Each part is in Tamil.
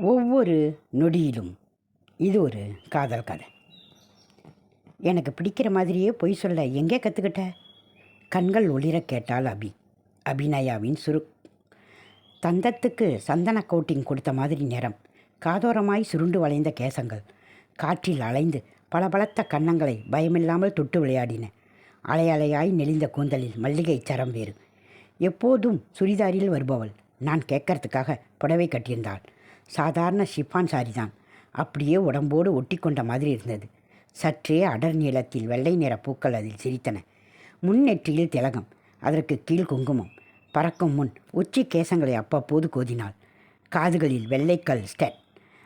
ஒவ்வொரு நொடியிலும் இது ஒரு காதல் கதை. எனக்கு பிடிக்கிற மாதிரியே பொய் சொல்ல எங்கே கற்றுக்கிட்ட? கண்கள் ஒளிர கேட்டால் அபி. அபிநயாவின் சுரு. தந்தத்துக்கு சந்தன கோட்டிங் கொடுத்த மாதிரி நிறம் காதோரமாய் சுருண்டு வளைந்த கேசங்கள். காற்றில் அலைந்து பளபளத்த கன்னங்களை பயமில்லாமல் தொட்டு விளையாடின. அலையலையாய் நெளிந்த கூந்தலில் மல்லிகை சரம் வேறு. எப்போதும் சுடிதாரில் வருபவள். நான் கேட்கறதுக்காக புடவை கட்டியிருந்தாள். சாதாரண ஷிஃபான் சாரி தான் அப்படியே உடம்போடு ஒட்டி கொண்ட மாதிரி இருந்தது. சற்றே அடர் நீளத்தில் வெள்ளை நிற பூக்கள் அதில் சிரித்தன. முன்னெற்றியில் திலகம் அதற்கு கீழ் குங்குமம் பறக்கும் முன் உச்சி கேசங்களை அப்பப்போது கோதினாள். காதுகளில் வெள்ளைக்கல் ஸ்டெட்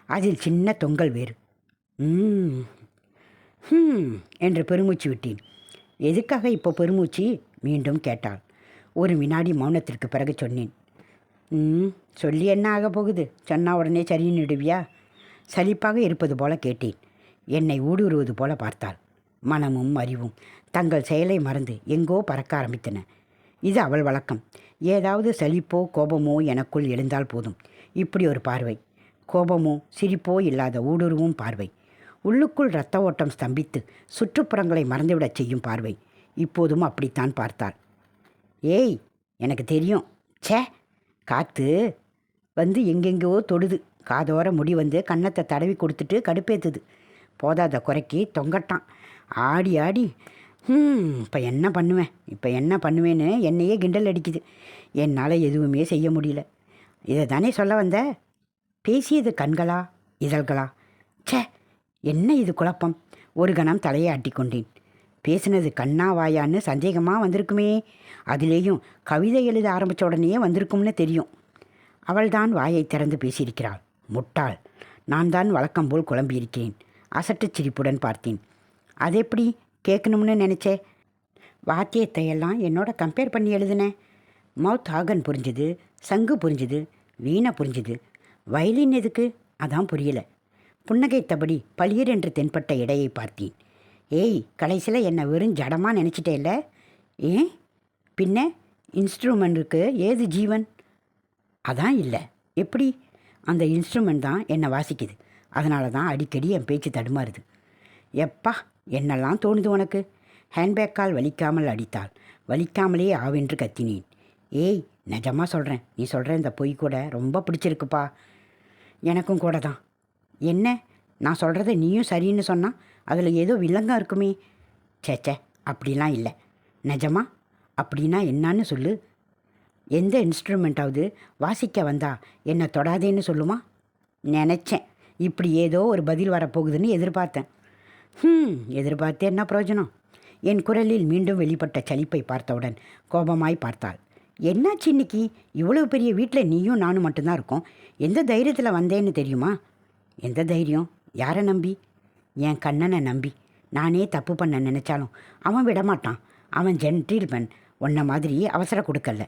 அதில் சின்ன தொங்கல் வேறு. ம் ஹம் என்று பெருமூச்சு விட்டேன். எதுக்காக இப்போ பெருமூச்சு? மீண்டும் கேட்டாள். ஒரு வினாடி மௌனத்திற்கு பிறகு சொன்னேன். ம் சொல்லி என்ன ஆக போகுது? சொன்னால் உடனே சரின்னு விடுவியா சலிப்பாக இருப்பது போல கேட்டேன். என்னை ஊடுருவது போல பார்த்தாள். மனமும் அறிவும் தங்கள் செயலை மறந்து எங்கோ பறக்க ஆரம்பித்தன. இது அவள் வழக்கம். ஏதாவது சலிப்போ கோபமோ எனக்குள் எழுந்தால் போதும். இப்படி ஒரு பார்வை. கோபமோ சிரிப்போ இல்லாத ஊடுருவும் பார்வை. உள்ளுக்குள் இரத்த ஓட்டம் ஸ்தம்பித்து சுற்றுப்புறங்களை மறந்துவிடச் செய்யும் பார்வை. இப்போதும் அப்படித்தான் பார்த்தாள். ஏய் எனக்கு தெரியும். ச்சே காற்று வந்து எங்கெங்கோ தொடுது. காதோர முடி வந்து கன்னத்தை தடவி கொடுத்துட்டு கடுப்பேத்துது. போதாத குறைக்கி தொங்கட்டான். ஆடி ஆடி ம் இப்போ என்ன பண்ணுவேன்? இப்போ என்ன பண்ணுவேன்னு என்னையே கிண்டல் அடிக்குது. என்னால் எதுவுமே செய்ய முடியல. இதை தானே சொல்ல வந்த? பேசியது கண்களா? இதழ்களா? சே என்ன இது குழப்பம்? ஒரு கணம் தலையை ஆட்டிக்கொண்டேன். பேசினது கண்ணா வாயான்னு சந்தேகமாக வந்திருக்குமே. அதிலேயும் கவிதை எழுத ஆரம்பித்த உடனே வந்திருக்கும்னு தெரியும். அவள்தான் வாயை திறந்து பேசியிருக்கிறாள். முட்டாள். நான் தான் வழக்கம் போல் குழம்பியிருக்கிறேன். அசட்டுச் சிரிப்புடன் பார்த்தேன். அது எப்படி கேட்கணும்னு நினச்சே. வாத்தியத்தை எல்லாம் என்னோட கம்பேர் பண்ணி எழுதினேன் மவுத் ஆகன் புரிஞ்சுது சங்கு புரிஞ்சுது வீணை புரிஞ்சுது. வயலின் எதுக்கு? அதான் புரியல. புன்னகைத்தபடி பளியர் என்று தென்பட்ட இடையை பார்த்தேன். ஏய் கடைசியில் என்னை வெறும் ஜடமாக நினச்சிட்டே இல்லை ஏன்? பின்ன இன்ஸ்ட்ருமெண்ட்டுக்கு ஏது ஜீவன்? அதான் இல்லை. எப்படி? அந்த இன்ஸ்ட்ருமெண்ட் தான் என்னை வாசிக்குது. அதனால தான் அடிக்கடி என் பேச்சு தடுமாறுது. எப்பா என்னெல்லாம் தோணுது உனக்கு? ஹேண்ட்பேக்கால் வலிக்காமல் அடித்தாள். வலிக்காமலே ஆவென்று கத்தினேன். ஏய் நிஜமாக சொல்கிறேன் நீ சொல்கிற இந்த பொய் கூட ரொம்ப பிடிச்சிருக்குப்பா. எனக்கும் கூட தான். என்ன? நான் சொல்கிறத நீயும் சரின்னு சொன்னால் அதில் ஏதோ வில்லங்கம் இருக்குமே. சேச்சே அப்படிலாம் இல்லை. நிஜமா? அப்படின்னா என்னான்னு சொல்லு. எந்த இன்ஸ்ட்ருமெண்ட்டாவது வாசிக்க வந்தா என்னை தொடாதேன்னு சொல்லுமா? நினச்சேன். இப்படி ஏதோ ஒரு பதில் வரப்போகுதுன்னு எதிர்பார்த்தேன். ஹம் எதிர்பார்த்தே என்ன பிரயோஜனம்? என் குரலில் மீண்டும் வெளிப்பட்ட சலிப்பை பார்த்தவுடன் கோபமாய் பார்த்தாள். என்னாச்சு இன்னைக்கு? இவ்வளவு பெரிய வீட்டில் நீயும் நானும் மட்டும்தான் இருக்கோம். எந்த தைரியத்தில் வந்தேன்னு தெரியுமா? எந்த தைரியம்? யாரை நம்பி? என் கண்ணனை நம்பி. நானே தப்பு பண்ண நினச்சாலும் அவன் விடமாட்டான். அவன் ஜென்டில்மன் உன்ன மாதிரி அவசர கொடுக்கல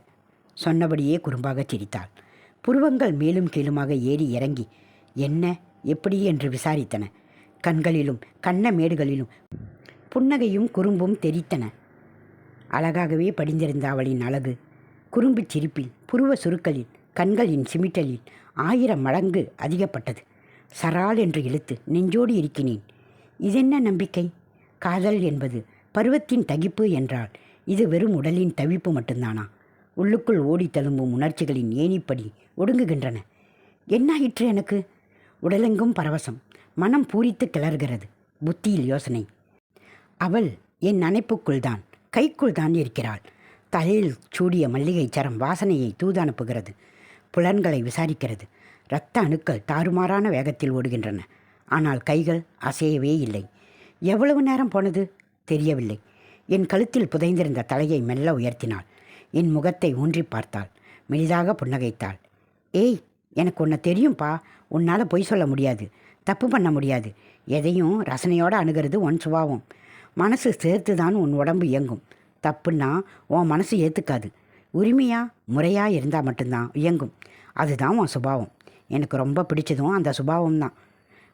சொன்னபடியே குறும்பாக சிரித்தாள். புருவங்கள் மேலும் கீழுமாக ஏறி இறங்கி என்ன எப்படி? என்று விசாரித்தன. கண்களிலும் கண்ண மேடுகளிலும் புன்னகையும் குறும்பும் தெரித்தன. அழகாகவே படிந்திருந்த அவளின் அழகு குறும்புச் சிரிப்பில் புருவ சுருக்களில் கண்களின் சிமிட்டலில் ஆயிரம் மடங்கு அதிகப்பட்டது. சரால் என்று இழுத்து நெஞ்சோடு இருக்கினேன் இதென்ன நம்பிக்கை? காதல் என்பது பருவத்தின் தகிப்பு என்றால் இது வெறும் உடலின் தவிப்பு மட்டும்தானா? உள்ளுக்குள் ஓடி தழும்பும் உணர்ச்சிகளின் ஏணிப்படி ஒடுங்குகின்றன. என்னாயிற்று எனக்கு? உடலெங்கும் பரவசம். மனம் பூரித்து கிளறுகிறது. புத்தியில் யோசனை. அவள் என் நினைப்புக்குள் தான் கைக்குள் தான் இருக்கிறாள். தலையில் சூடிய மல்லிகை சரம் வாசனையை தூது அனுப்புகிறது புலன்களை விசாரிக்கிறது. இரத்த அணுக்கள் தாறுமாறான வேகத்தில் ஓடுகின்றன. ஆனால் கைகள் அசையவே இல்லை. எவ்வளவு நேரம் போனது? தெரியவில்லை. என் கழுத்தில் புதைந்திருந்த தலையை மெல்ல உயர்த்தினாள். என் முகத்தை ஊன்றி பார்த்தாள். மெலிதாக புன்னகைத்தாள். ஏய் எனக்கு உன்னை தெரியும்ப்பா உன்னால் பொய் சொல்ல முடியாது. தப்பு பண்ண முடியாது. எதையும் ரசனையோடு அணுகிறது உன் சுபாவம். மனசு சேர்த்து தான் உன் உடம்பு இயங்கும். தப்புன்னா உன் மனசு ஏற்றுக்காது உரிமையாக முறையாக இருந்தால் மட்டும்தான் இயங்கும். அதுதான் உன் சுபாவம். எனக்கு ரொம்ப பிடிச்சதும் அந்த சுபாவம் தான்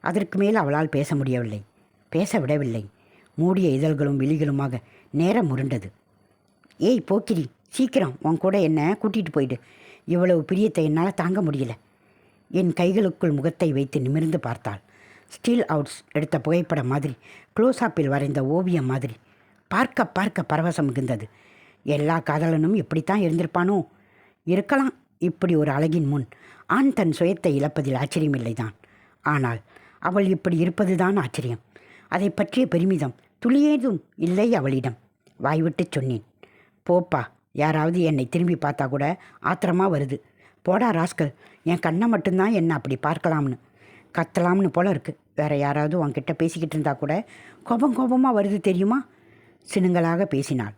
அதற்கு மேல் அவளால் பேச முடியவில்லை. பேச விடவில்லை. மூடிய இதழ்களும் விழிகளுமாக நேரம் முருண்டது ஏய் போக்கிரி சீக்கிரம் உன் கூட என்ன கூட்டிகிட்டு போயிடு. இவ்வளவு பிரியத்தை என்னால் தாங்க முடியல. என் கைகளுக்குள் முகத்தை வைத்து நிமிர்ந்து பார்த்தாள். ஸ்டீல் அவுட்ஸ் எடுத்த புகைப்படம் மாதிரி க்ளோஸ்அப்பில் வரைந்த ஓவியம் மாதிரி. பார்க்க பார்க்க பரவசம் மிகுந்தது. எல்லா காதலனும் இப்படித்தான் இருந்திருப்பானோ? இருக்கலாம் இப்படி ஒரு அழகின் முன். ஆண் தன் சுயத்தை இழப்பதில் ஆச்சரியமில்லைதான். ஆனால் அவள் இப்படி இருப்பதுதான் ஆச்சரியம். அதை பற்றிய பெருமிதம் துளியேதும் இல்லை அவளிடம். வாய்விட்டு சொன்னேன். போப்பா யாராவது என்னை திரும்பி பார்த்தா கூட ஆத்திரமாக வருது. போடா ராஸ்கல் என் கண்ணை மட்டும்தான் என்ன அப்படி பார்க்கலாம்னு. கத்தலாம்னு போல இருக்குது வேற யாராவது உன்கிட்ட பேசிக்கிட்டு இருந்தா கூட கோபம் கோபமாக வருது தெரியுமா? சினுங்களாக பேசினாள்.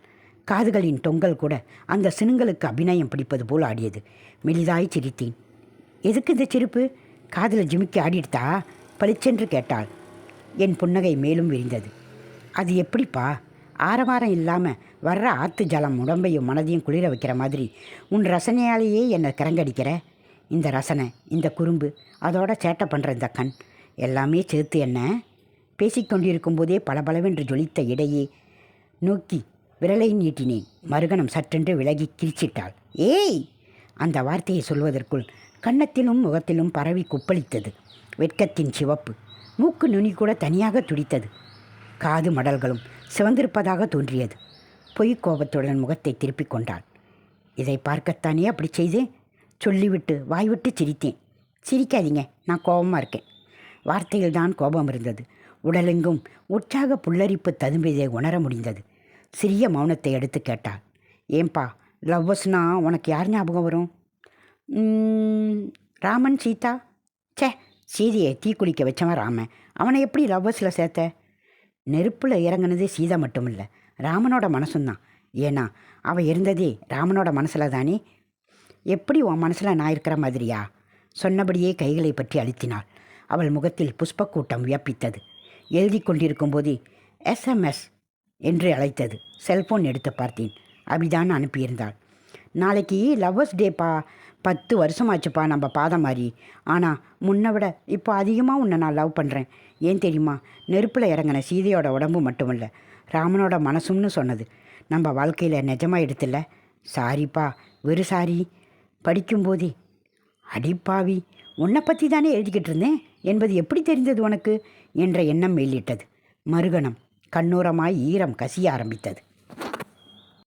காதுகளின் தொங்கல் கூட அந்த சினுங்களுக்கு அபிநயம் பிடிப்பது போல் ஆடியது. மெலிதாய் சிரித்தேன். எதுக்கு இந்த சிரிப்பு? காதில் ஜிமிக்கி ஆடிடுதா பளிச்சென்று கேட்டாள். என் புன்னகை மேலும் விரிந்தது. அது எப்படிப்பா? ஆரவாரம் இல்லாமல் வர்ற ஆற்று ஜலம் உடம்பையும் மனதையும் குளிர வைக்கிற மாதிரி உன் ரசனையாலேயே என்னை கிறங்கடிக்கிற? இந்த ரசனை இந்த குறும்பு அதோட சேட்டை பண்ணுற இந்த கண் எல்லாமே சேர்த்து என்ன? பேசிக்கொண்டிருக்கும் போதே பளபளவென்று ஜொலித்த இடையே நோக்கி விரலை நீட்டினேன். மறுகணம் சற்றென்று விலகி கிரிச்சிட்டாள் ஏய்! அந்த வார்த்தையை சொல்வதற்குள் கன்னத்திலும் முகத்திலும் பரவி குப்பளித்தது. வெட்கத்தின் சிவப்பு. மூக்கு நுனி கூட தனியாக துடித்தது. காது மடல்களும் சிவந்திருப்பதாக தோன்றியது. பொய் கோபத்துடன் முகத்தை திருப்பிக் கொண்டாள். இதை பார்க்கத்தானே அப்படி செய்தேன்? சொல்லிவிட்டு வாய்விட்டு சிரித்தேன். சிரிக்காதீங்க நான் கோபமாக இருக்கேன். வார்த்தையில்தான் கோபம் இருந்தது. உடலெங்கும் உற்சாக புல்லரிப்பு ததும்பியதை உணர முடிந்தது. சிறிய மௌனத்தை எடுத்து கேட்டாள். ஏன்பா லவ்வர்ஸ்னா உனக்கு யார் ஞாபகம் வரும்? ராமன் சீதா. ச்சே சீதையை தீ குளிக்க வச்சவன் ராமன். அவனை எப்படி லவ்வர்ஸில் சேர்த்த? நெருப்பில் இறங்கினதே சீதா மட்டும் இல்லை ராமனோட மனசும் தான் ஏன்னா அவள் இருந்ததே ராமனோட மனசில் தானே? எப்படி உன் மனசில் நான் இருக்கிற மாதிரியா? சொன்னபடியே கைகளை பற்றி அழுத்தினாள். அவள் முகத்தில் புஷ்பக்கூட்டம் வியப்பித்தது. எழுதி கொண்டிருக்கும் போது எஸ்எம்எஸ் என்று அழைத்தது. செல்போன் எடுத்து பார்த்தேன். அபிதான் அனுப்பியிருந்தாள். நாளைக்கு லவ்வர்ஸ் டேப்பா. பத்து வருஷமாச்சுப்பா நம்ம பாதம் மாதிரி ஆனால் முன்னை விட இப்போ அதிகமாக உன்னை நான் லவ் பண்ணுறேன் ஏன் தெரியுமா? நெருப்பில் இறங்கின சீதையோட உடம்பு மட்டுமில்ல. ராமனோட மனசும்னு சொன்னது. நம்ம வாழ்க்கையில் நிஜமாக எடுத்துல சாரிப்பா. வெறு சாரி. படிக்கும்போதே அடிப்பாவி உன்னை பற்றி தானே எழுதிக்கிட்டு இருந்தேன்? என்பது எப்படி தெரிந்தது உனக்கு? என்ற எண்ணம் மேலிட்டது. மறுகணம். கண்ணோரமாய் ஈரம் கசிய ஆரம்பித்தது.